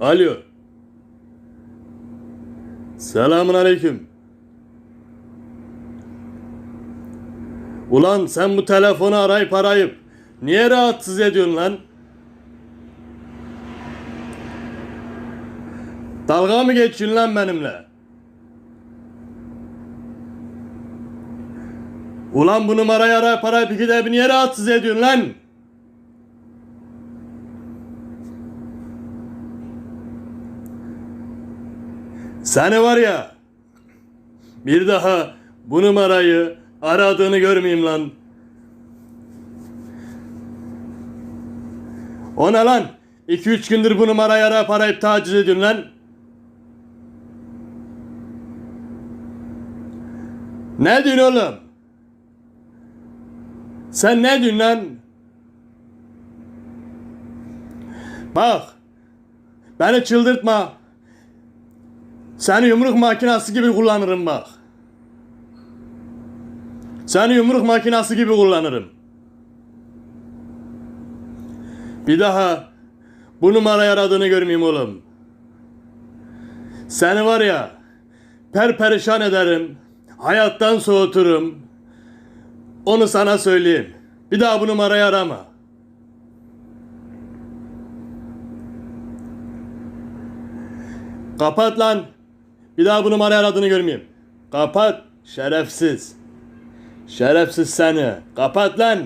Alo. Selamun aleyküm. Ulan sen bu telefonu arayıp arayıp niye rahatsız ediyorsun lan? Dalga mı geçiyorsun lan benimle? Ulan bu numarayı arayıp arayıp iki de niye rahatsız ediyorsun lan? Seni var ya bir daha bu numarayı aradığını görmeyeyim lan. O ne lan? 2-3 gündür bu numarayı arayıp arayıp taciz ediyorsun lan. Ne diyorsun oğlum? Sen ne diyorsun lan? Bak. Beni çıldırtma. Seni yumruk makinası gibi kullanırım bak. Seni yumruk makinası gibi kullanırım. Bir daha bu numarayı aradığını görmeyeyim oğlum. Seni var ya perperişan ederim. Hayattan soğuturum. Onu sana söyleyeyim. Bir daha bu numarayı arama. Kapat lan. Bir daha bu numarayı aradığını görmeyeyim. Kapat. Şerefsiz. Şerefsiz seni. Kapat lan.